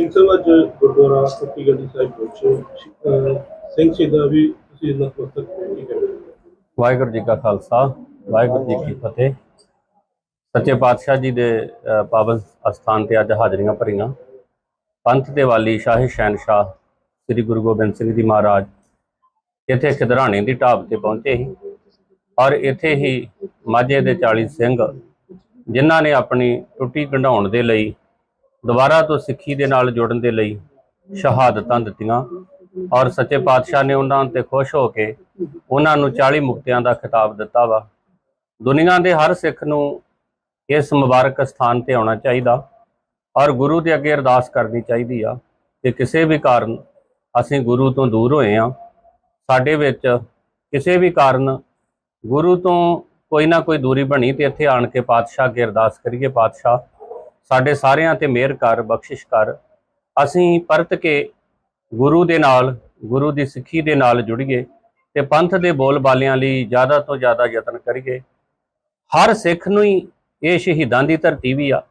ਸਿੰਘ ਸਾਹਿਬ, ਅੱਜ ਗੁਰਦੁਆਰਾ ਸੱਤੀ ਸਾਹਿਬ ਪਹੁੰਚੇ ਸਿੰਘ ਸ਼ਹੀਦਾਂ ਵੀ ਤੁਸੀਂ ਨਤਮਸਤਕ ਵਾਹਿਗੁਰੂ ਜੀ ਕਾ ਖਾਲਸਾ, ਵਾਹਿਗੁਰੂ ਜੀ ਕੀ ਫਤਿਹ। ਸੱਚੇ ਪਾਤਸ਼ਾਹ ਜੀ ਦੇ ਪਾਵਨ ਅਸਥਾਨ ਤੇ ਅੱਜ ਹਾਜ਼ਰੀਆਂ ਭਰੀਆਂ। ਪੰਥ ਦੇ ਵਾਲੀ ਸ਼ਾਹੀ ਸ਼ਹਿਨशाह ਸ੍ਰੀ ਗੁਰੂ ਗੋਬਿੰਦ ਸਿੰਘ ਜੀ ਮਹਾਰਾਜ ਇੱਥੇ ਖਿਦਰਾਣੇ ਦੀ ਢਾਬ ਤੇ ਪਹੁੰਚੇ ਸੀ ਔਰ ਇੱਥੇ ਹੀ ਮਾਝੇ ਦੇ 40 ਸਿੰਘ ਜਿਨ੍ਹਾਂ ਨੇ ਆਪਣੀ ਟੁੱਟੀ ਕਢਾਉਣ ਦੇ ਲਈ ਦੁਬਾਰਾ ਤੋਂ ਸਿੱਖੀ ਦੇ ਨਾਲ ਜੁੜਨ ਦੇ ਲਈ ਸ਼ਹਾਦਤਾਂ ਦਿੱਤੀਆਂ ਔਰ ਸੱਚੇ ਪਾਤਸ਼ਾਹ ਨੇ ਉਹਨਾਂ ਤੇ ਖੁਸ਼ ਹੋ ਕੇ ਉਹਨਾਂ ਨੂੰ 40 ਮੁਕਤਿਆਂ ਦਾ ਖਿਤਾਬ ਦਿੱਤਾ ਵਾ। ਦੁਨੀਆ ਦੇ ਹਰ ਸਿੱਖ ਨੂੰ ਇਸ ਮੁਬਾਰਕ ਸਥਾਨ ਤੇ ਆਉਣਾ ਚਾਹੀਦਾ ਔਰ ਗੁਰੂ ਦੇ ਅੱਗੇ ਅਰਦਾਸ ਕਰਨੀ ਚਾਹੀਦੀ ਆ ਕਿ ਕਿਸੇ ਵੀ ਕਾਰਨ ਅਸੀਂ ਗੁਰੂ ਤੋਂ ਦੂਰ ਹੋਏ ਆ। ਸਾਡੇ ਵਿੱਚ ਕਿਸੇ ਵੀ ਕਾਰਨ ਗੁਰੂ ਤੋਂ ਕੋਈ ਨਾ ਕੋਈ ਦੂਰੀ ਬਣੀ ਤੇ ਇੱਥੇ ਆਣ ਕੇ ਪਾਤਸ਼ਾਹ ਅੱਗੇ ਅਰਦਾਸ ਕਰੀਏ ਪਾਤਸ਼ਾਹ। ਸਾਡੇ ਸਾਰਿਆਂ ਤੇ ਮਿਹਰ ਕਰ, ਬਖਸ਼ਿਸ਼ ਕਰ। ਅਸੀਂ ਪਰਤ ਕੇ ਗੁਰੂ ਦੇ ਨਾਲ, ਗੁਰੂ ਦੀ ਸਿੱਖੀ ਦੇ ਨਾਲ ਜੁੜੀਏ ਤੇ ਪੰਥ ਦੇ ਬੋਲ ਬਾਲਿਆਂ ਲਈ ਜ਼ਿਆਦਾ ਤੋਂ ਜ਼ਿਆਦਾ ਯਤਨ ਕਰੀਏ। ਹਰ ਸਿੱਖ ਨੂੰ ਹੀ ਇਹ ਸ਼ਹੀਦਾਂ ਦੀ ਧਰਤੀ ਵੀ ਆ।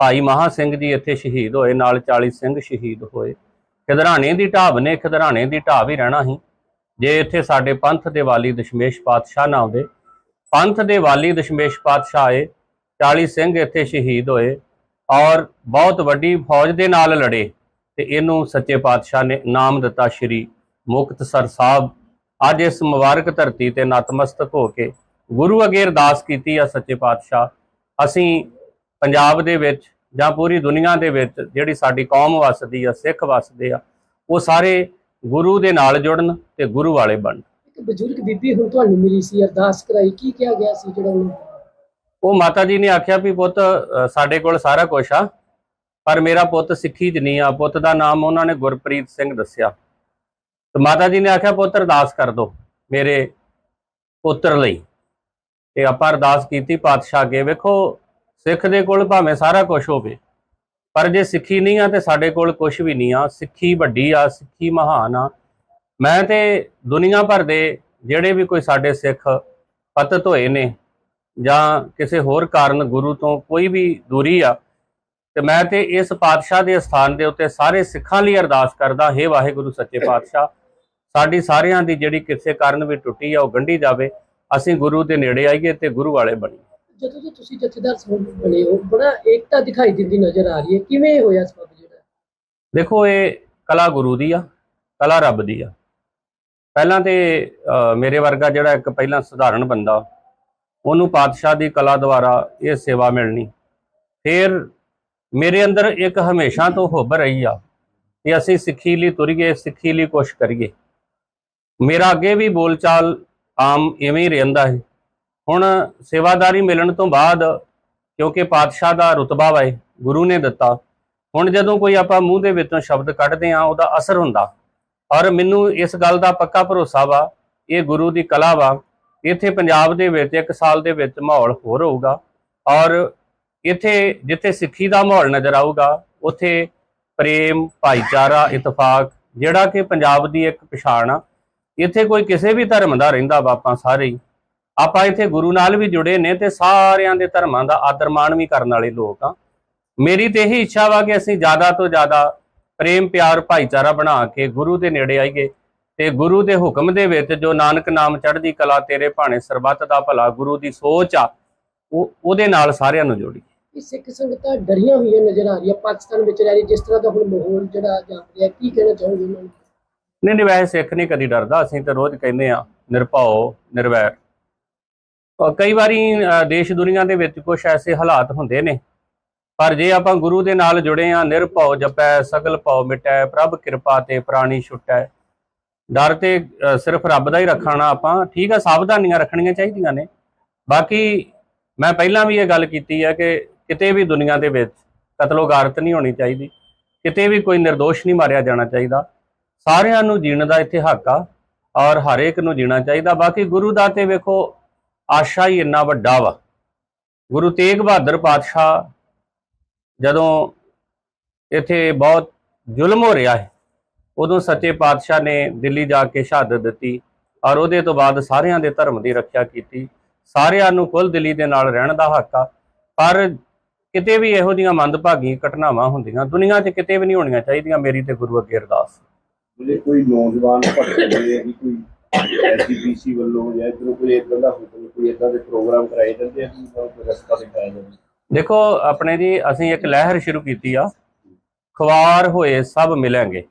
ਭਾਈ ਮਹਾ ਸਿੰਘ ਜੀ ਇੱਥੇ ਸ਼ਹੀਦ ਹੋਏ, ਨਾਲ 40 ਸਿੰਘ ਸ਼ਹੀਦ ਹੋਏ। ਖਿਦਰਾਣੇ ਦੀ ਢਾਬ ਨੇ, ਖਿਦਰਾਣੇ ਦੀ ਢਾਬ ਹੀ ਰਹਿਣਾ ਸੀ ਜੇ ਇੱਥੇ ਸਾਡੇ ਪੰਥ ਦੇ ਵਾਲੀ ਦਸ਼ਮੇਸ਼ ਪਾਤਸ਼ਾਹ ਨਾ ਆਉਂਦੇ। ਪੰਥ ਦੇ ਵਾਲੀ ਦਸ਼ਮੇਸ਼ ਪਾਤਸ਼ਾਹ ਆਏ 40 ਸਿੰਘ ਇੱਥੇ ਸ਼ਹੀਦ ਹੋਏ। ਔਰ ਬਹੁਤ ਵੱਡੀ ਫੌਜ ਦੇ ਨਾਲ ਲੜੇ ਤੇ ਇਹਨੂੰ ਸੱਚੇ ਪਾਤਸ਼ਾਹ ਨੇ ਨਾਮ ਦਿੱਤਾ ਸ਼੍ਰੀ ਮੁਕਤਸਰ ਸਾਹਿਬ। ਅੱਜ ਇਸ ਮੁਬਾਰਕ ਧਰਤੀ ਤੇ ਨਤਮਸਤਕ ਹੋ ਕੇ ਗੁਰੂ ਅਗੇ ਅਰਦਾਸ ਕੀਤੀ ਆ ਸੱਚੇ ਪਾਤਸ਼ਾਹ। ਅਸੀਂ ਪੰਜਾਬ ਦੇ ਵਿੱਚ ਜਾਂ ਪੂਰੀ ਦੁਨੀਆ ਦੇ ਵਿੱਚ ਜਿਹੜੀ ਸਾਡੀ ਕੌਮ ਵਸਦੀ ਆ, ਸਿੱਖ ਵਸਦੇ ਆ, ਉਹ ਸਾਰੇ ਗੁਰੂ ਦੇ ਨਾਲ ਜੁੜਨ ਤੇ ਗੁਰੂ ਵਾਲੇ ਬਣਨ। ਇੱਕ ਬਜ਼ੁਰਗ ਬੀਬੀ ਹੁਣ ਤੁਹਾਨੂੰ ਮਿਲੀ ਸੀ, ਅਰਦਾਸ ਕਰਾਈ, ਕੀ ਕਿਹਾ ਗਿਆ ਸੀ ਜਿਹੜਾ ਉਹਨੂੰ? ਉਹ ਮਾਤਾ ਜੀ ਨੇ ਆਖਿਆ ਵੀ ਪੁੱਤ ਸਾਡੇ ਕੋਲ ਸਾਰਾ ਕੁਝ ਆ, ਪਰ ਮੇਰਾ ਪੁੱਤ ਸਿੱਖੀ 'ਚ ਨਹੀਂ ਆ। ਪੁੱਤ ਦਾ ਨਾਮ ਉਹਨਾਂ ਨੇ ਗੁਰਪ੍ਰੀਤ ਸਿੰਘ ਦੱਸਿਆ। ਤੇ ਮਾਤਾ ਜੀ ਨੇ ਆਖਿਆ, ਪੁੱਤ, ਅਰਦਾਸ ਕਰ ਦੋ ਮੇਰੇ ਪੁੱਤਰ ਲਈ। ਤੇ ਆਪਾਂ ਅਰਦਾਸ ਕੀਤੀ, ਪਾਤਸ਼ਾਹ ਅੱਗੇ ਵੇਖੋ, ਸਿੱਖ ਦੇ ਕੋਲ ਭਾਵੇਂ ਸਾਰਾ ਕੁਝ ਹੋਵੇ, ਪਰ ਜੇ ਸਿੱਖੀ ਨਹੀਂ ਆ ਤੇ ਸਾਡੇ ਕੋਲ ਕੁਝ ਵੀ ਨਹੀਂ ਆ। ਸਿੱਖੀ ਵੱਡੀ ਆ, ਸਿੱਖੀ ਮਹਾਨ ਆ। ਮੈਂ ਤੇ ਦੁਨੀਆ ਭਰ ਦੇ ਜਿਹੜੇ ਵੀ ਕੋਈ ਸਾਡੇ ਸਿੱਖ ਪਤਤ ਹੋਏ ਨੇ ਜਾਂ ਕਿਸੇ ਹੋਰ ਕਾਰਨ ਗੁਰੂ ਤੋਂ ਕੋਈ ਵੀ ਦੂਰੀ ਆ ਤੇ ਮੈਂ ਤੇ ਇਸ ਪਾਤਸ਼ਾਹ ਦੇ ਸਥਾਨ ਦੇ ਉੱਤੇ ਸਾਰੇ ਸਿੱਖਾਂ ਲਈ ਅਰਦਾਸ ਕਰਦਾ ਹੈ ਵਾਹਿਗੁਰੂ ਸੱਚੇ ਪਾਤਸ਼ਾਹ ਸਾਡੀ ਸਾਰਿਆਂ ਦੀ ਜਿਹੜੀ ਕਿਸੇ ਕਾਰਨ ਵੀ ਟੁੱਟੀ ਆ ਉਹ ਗੰਢੀ ਜਾਵੇ ਅਸੀਂ ਗੁਰੂ ਦੇ ਨੇੜੇ ਆਈਏ ਤੇ ਗੁਰੂ ਵਾਲੇ ਬਣੀਏ। ਜਦੋਂ ਤੋਂ ਤੁਸੀਂ ਜਥੇਦਾਰ ਸਾਹਿਬ ਬਣੇ ਹੋ ਬੜਾ ਏਕਤਾ ਦਿਖਾਈ ਦਿੰਦੀ ਨਜ਼ਰ ਆ ਰਹੀ ਹੈ। ਕਿਵੇਂ ਹੋਇਆ ਸਬਬ ਜਿਹੜਾ? ਦੇਖੋ ਇਹ ਕਲਾ ਗੁਰੂ ਦੀ ਆ ਕਲਾ ਰੱਬ ਦੀ ਆ। ਪਹਿਲਾਂ ਤੇ ਮੇਰੇ ਵਰਗਾ ਜਿਹੜਾ ਇੱਕ ਪਹਿਲਾਂ ਸਧਾਰਨ ਬੰਦਾ ਉਹਨੂੰ ਪਾਤਸ਼ਾਹ ਦੀ ਕਲਾ ਦੁਆਰਾ ਇਹ ਸੇਵਾ ਮਿਲਣੀ। ਫਿਰ ਮੇਰੇ ਅੰਦਰ ਇੱਕ ਹਮੇਸ਼ਾ ਤੋਂ ਹੋਬ ਰਹੀ ਆ ਕਿ ਅਸੀਂ ਸਿੱਖੀ ਲਈ ਤੁਰੀਏ, ਸਿੱਖੀ ਲਈ ਕੁਛ ਕਰੀਏ। ਮੇਰਾ ਅੱਗੇ ਵੀ ਬੋਲਚਾਲ ਆਮ ਇਵੇਂ ਹੀ ਰਹਿੰਦਾ ਹੈ। ਹੁਣ ਸੇਵਾਦਾਰੀ ਮਿਲਣ ਤੋਂ ਬਾਅਦ ਕਿਉਂਕਿ ਪਾਤਸ਼ਾਹ ਦਾ ਰੁਤਬਾ ਵਾਏ ਗੁਰੂ ਨੇ ਦਿੱਤਾ, ਹੁਣ ਜਦੋਂ ਕੋਈ ਆਪਾਂ ਮੂੰਹ ਦੇ ਵਿੱਚੋਂ ਸ਼ਬਦ ਕੱਢਦੇ ਆ ਉਹਦਾ ਅਸਰ ਹੁੰਦਾ। ਔਰ ਮੈਨੂੰ ਇਸ ਗੱਲ ਦਾ ਪੱਕਾ ਭਰੋਸਾ ਵਾ, ਇਹ ਗੁਰੂ ਦੀ ਕਲਾ ਵਾ ਇੱਥੇ ਪੰਜਾਬ ਦੇ ਵਿੱਚ, ਇੱਕ ਸਾਲ ਦੇ ਵਿੱਚ ਮਾਹੌਲ ਹੋਰ ਹੋਊਗਾ ਔਰ ਇੱਥੇ ਜਿੱਥੇ ਸਿੱਖੀ ਦਾ ਮਾਹੌਲ ਨਜ਼ਰ ਆਊਗਾ, ਉੱਥੇ ਪ੍ਰੇਮ, ਭਾਈਚਾਰਾ, ਇਤਫਾਕ, ਜਿਹੜਾ ਕਿ ਪੰਜਾਬ ਦੀ ਇੱਕ ਪਛਾਣ ਆ, ਇੱਥੇ ਕੋਈ ਕਿਸੇ ਵੀ ਧਰਮ ਦਾ ਰਹਿੰਦਾ ਵਾ ਆਪਾਂ ਸਾਰੇ ਹੀ। ਆਪਾਂ ਇੱਥੇ ਗੁਰੂ ਨਾਲ ਵੀ ਜੁੜੇ ਨੇ ਤੇ ਸਾਰਿਆਂ ਦੇ ਧਰਮਾਂ ਦਾ ਆਦਰ ਮਾਣ ਵੀ ਕਰਨ ਵਾਲੇ ਲੋਕ ਆ। ਮੇਰੀ ਤੇ ਇਹੀ ਇੱਛਾ ਵਾ ਕਿ ਅਸੀਂ ਜ਼ਿਆਦਾ ਤੋਂ ਜ਼ਿਆਦਾ ਪ੍ਰੇਮ, ਪਿਆਰ, ਭਾਈਚਾਰਾ ਬਣਾ ਕੇ ਗੁਰੂ ਦੇ ਨੇੜੇ ਆਈਏ। ਤੇ ਗੁਰੂ ਦੇ ਹੁਕਮ ਦੇ ਵਿੱਚ ਜੋ ਨਾਨਕ ਨਾਮ ਚੜ੍ਹਦੀ ਕਲਾ ਤੇਰੇ ਭਾਣੇ ਸਰਬੱਤ ਦਾ ਭਲਾ ਗੁਰੂ ਦੀ ਸੋਚ ਆ ਉਹ ਉਹਦੇ ਨਾਲ ਸਾਰਿਆਂ ਨੂੰ ਜੋੜੀ। ਸਿੱਖ ਸੰਗਤਾਂ ਡਰੀਆਂ ਹੋਈਆਂ ਨਜ਼ਰ ਆ ਰਹੀਆਂ ਪਾਕਿਸਤਾਨ ਵਿੱਚ ਰਹਿ ਰਹੀ ਜਿਸ ਤਰ੍ਹਾਂ ਦਾ ਹੁਣ ਮਾਹੌਲ ਜਿਹੜਾ ਜਾਣ ਰਿਹਾ ਕੀ ਕਹਿਣਾ ਚਾਹੋਗੇ ਉਹਨਾਂ ਨੂੰ? ਨਹੀਂ ਨਹੀਂ ਵੈਸੇ ਸਿੱਖ ਨਹੀਂ ਕਦੀ ਡਰਦਾ ਅਸੀਂ ਤਾਂ ਰੋਜ਼ ਕਹਿੰਦੇ ਆ ਨਿਰਭਉ ਨਿਰਵੈਰ। ਕਈ ਵਾਰੀ ਦੇਸ਼ ਦੁਨੀਆ ਦੇ ਵਿੱਚ ਕੁਝ ਐਸੇ ਹਾਲਾਤ ਹੁੰਦੇ ਨੇ ਪਰ ਜੇ ਆਪਾਂ ਗੁਰੂ ਦੇ ਨਾਲ ਜੁੜੇ ਆ ਨਿਰਭਉ ਜਪੈ ਸਗਲ ਭਉ ਮਿਟੈ ਪ੍ਰਭ ਕਿਰਪਾ ਤੇ ਪ੍ਰਾਣੀ ਛੁਟੈ ਡਰ ਤੇ ਸਿਰਫ ਰੱਬ ਦਾ ਹੀ ਰੱਖਣਾ ਆਪਾਂ। ਠੀਕ ਆ, ਸਾਵਧਾਨੀਆਂ ਰੱਖਣੀਆਂ ਚਾਹੀਦੀਆਂ ਨੇ। ਬਾਕੀ ਮੈਂ ਪਹਿਲਾਂ ਵੀ ਇਹ ਗੱਲ ਕੀਤੀ ਹੈ ਕਿ ਕਿਤੇ ਵੀ ਦੁਨੀਆ ਦੇ ਵਿੱਚ ਕਤਲੋਗਾਰਤ ਨਹੀਂ ਹੋਣੀ ਚਾਹੀਦੀ। ਕਿਤੇ ਵੀ ਕੋਈ નિર્ਦੋਸ਼ ਨਹੀਂ ਮਾਰਿਆ ਜਾਣਾ ਚਾਹੀਦਾ। ਸਾਰਿਆਂ ਨੂੰ ਜੀਣ ਦਾ ਇੱਥੇ ਹੱਕ ਆ ਔਰ ਹਰ ਇੱਕ ਨੂੰ ਜੀਣਾ ਚਾਹੀਦਾ। ਬਾਕੀ ਗੁਰੂ ਦਾ ਤੇ ਵੇਖੋ, ਆਸ਼ਾ ਹੀ ਇੰਨਾ ਵੱਡਾ ਵਾ। ਗੁਰੂ ਤੇਗ ਬਹਾਦਰ ਪਾਤਸ਼ਾਹ ਜਦੋਂ ਇੱਥੇ ਬਹੁਤ ਜ਼ੁਲਮ ਹੋ ਰਿਹਾ ਹੈ ਉਦੋਂ ਸੱਚੇ ਪਾਤਸ਼ਾਹ ਨੇ ਦਿੱਲੀ ਜਾ ਕੇ ਸ਼ਹਾਦਤ ਦਿੱਤੀ ਔਰ ਉਹਦੇ ਤੋਂ ਬਾਅਦ ਸਾਰਿਆਂ ਦੇ ਧਰਮ ਦੀ ਰੱਖਿਆ ਕੀਤੀ। ਸਾਰਿਆਂ ਨੂੰ ਕੁੱਲ ਦਿੱਲੀ ਦੇ ਨਾਲ ਰਹਿਣ ਦਾ ਹੱਕ ਆ। ਪਰ ਕਿਤੇ ਵੀ ਇਹੋ ਜਿਹੀਆਂ ਮੰਦਭਾਗੀ ਘਟਨਾਵਾਂ ਹੁੰਦੀਆਂ ਦੁਨੀਆ 'ਚ ਕਿਤੇ ਵੀ ਨਹੀਂ ਹੋਣੀਆਂ ਚਾਹੀਦੀਆਂ ਮੇਰੀ ਤੇ ਗੁਰੂ ਅੱਗੇ ਅਰਦਾਸ। ਜਿਹੜੇ ਕੋਈ ਨੌਜਵਾਨ ਭਟਕਦੇ ਆ ਕਿ ਕੋਈ ਐਸਜੀਪੀਸੀ ਵੱਲੋਂ ਜਾਂ ਇਧਰੋਂ ਕੋਈ ਇਦਾਂ ਦਾ ਹੁਕਮ ਕੋਈ ਇਦਾਂ ਦੇ ਪ੍ਰੋਗਰਾਮ ਕਰਾਏ ਜਾਂਦੇ ਆ ਕੋਈ ਰਸਤਾ ਦਿਖਾਇਆ ਜਾਵੇ? ਦੇਖੋ ਆਪਣੇ ਜੀ ਅਸੀਂ ਇੱਕ ਲਹਿਰ ਸ਼ੁਰੂ ਕੀਤੀ ਆ। ਖਵਾਰ ਹੋਏ ਸਭ ਮਿਲਾਂਗੇ।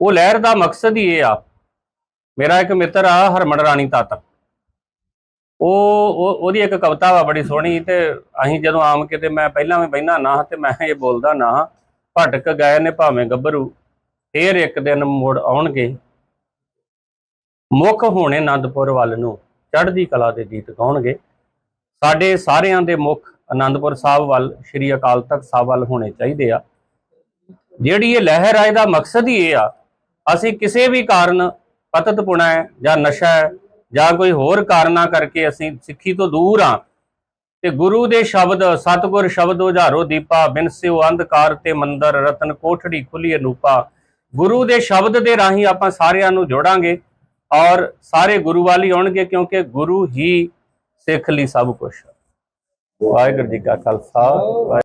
ਉਹ ਲਹਿਰ ਦਾ ਮਕਸਦ ਹੀ ਇਹ ਆ। ਮੇਰਾ ਇੱਕ ਮਿੱਤਰ ਆ, ਹਰਮਨ ਰਾਣੀ ਤਾਤਕ ਉਹ, ਉਹ- ਉਹਦੀ ਇੱਕ ਕਵਿਤਾ ਵਾ ਬੜੀ ਸੋਹਣੀ ਤੇ ਅਸੀਂ ਜਦੋਂ ਆਮ ਕਿਤੇ ਮੈਂ ਪਹਿਲਾਂ ਵੀ ਬਹਿਨਾ ਨਾ ਤੇ ਮੈਂ ਇਹ ਬੋਲਦਾ ਨਾ, ਭਟਕ ਗਏ ਨੇ ਭਾਵੇਂ ਗੱਭਰੂ, ਫੇਰ ਇੱਕ ਦਿਨ ਮੁੜ ਆਉਣਗੇ। ਮੁੱਖ ਹੋਣੇ ਆਨੰਦਪੁਰ ਵੱਲ ਨੂੰ ਚੜ੍ਹਦੀ ਕਲਾ ਦੇ ਗੀਤ ਗਾਉਣਗੇ। ਸਾਡੇ ਸਾਰਿਆਂ ਦੇ ਮੁੱਖ ਆਨੰਦਪੁਰ ਸਾਹਿਬ ਵੱਲ, ਸ਼੍ਰੀ ਅਕਾਲ ਤਖਤ ਸਾਹਿਬ ਵੱਲ ਹੋਣੇ ਚਾਹੀਦੇ ਆ। ਜਿਹੜੀ ਇਹ ਲਹਿਰ ਆ, ਇਹਦਾ ਮਕਸਦ ਹੀ ਇਹ ਆ ਅਸੀਂ ਕਿਸੇ ਵੀ ਕਾਰਨ ਪਤਤ ਪੁਣਾ ਹੈ ਜਾਂ ਨਸ਼ਾ ਹੈ ਜਾਂ ਕੋਈ ਹੋਰ ਕਾਰਨਾਂ ਕਰਕੇ ਅਸੀਂ ਸਿੱਖੀ ਤੋਂ ਦੂਰ ਆ ਤੇ ਗੁਰੂ ਦੇ ਸ਼ਬਦ, ਸਤਿਗੁਰ ਸ਼ਬਦ ਉਝਾਰੋ ਦੀਪਾ ਬਿਨਸਿਓ ਅੰਧਕਾਰ ਤੇ ਮੰਦਰ, ਰਤਨ ਕੋਠੜੀ ਖੁੱਲੀ ਅਨੂਪਾ ਗੁਰੂ ਦੇ ਸ਼ਬਦ ਦੇ ਰਾਹੀਂ ਆਪਾਂ ਸਾਰਿਆਂ ਨੂੰ ਜੋੜਾਂਗੇ ਔਰ ਸਾਰੇ ਗੁਰੂ ਵਾਲੀ ਆਉਣਗੇ ਕਿਉਂਕਿ ਗੁਰੂ ਹੀ ਸਿੱਖ ਲਈ ਸਭ ਕੁਝ ਵਾਹਿਗੁਰੂ ਜੀ ਕਾ ਖਾਲਸਾ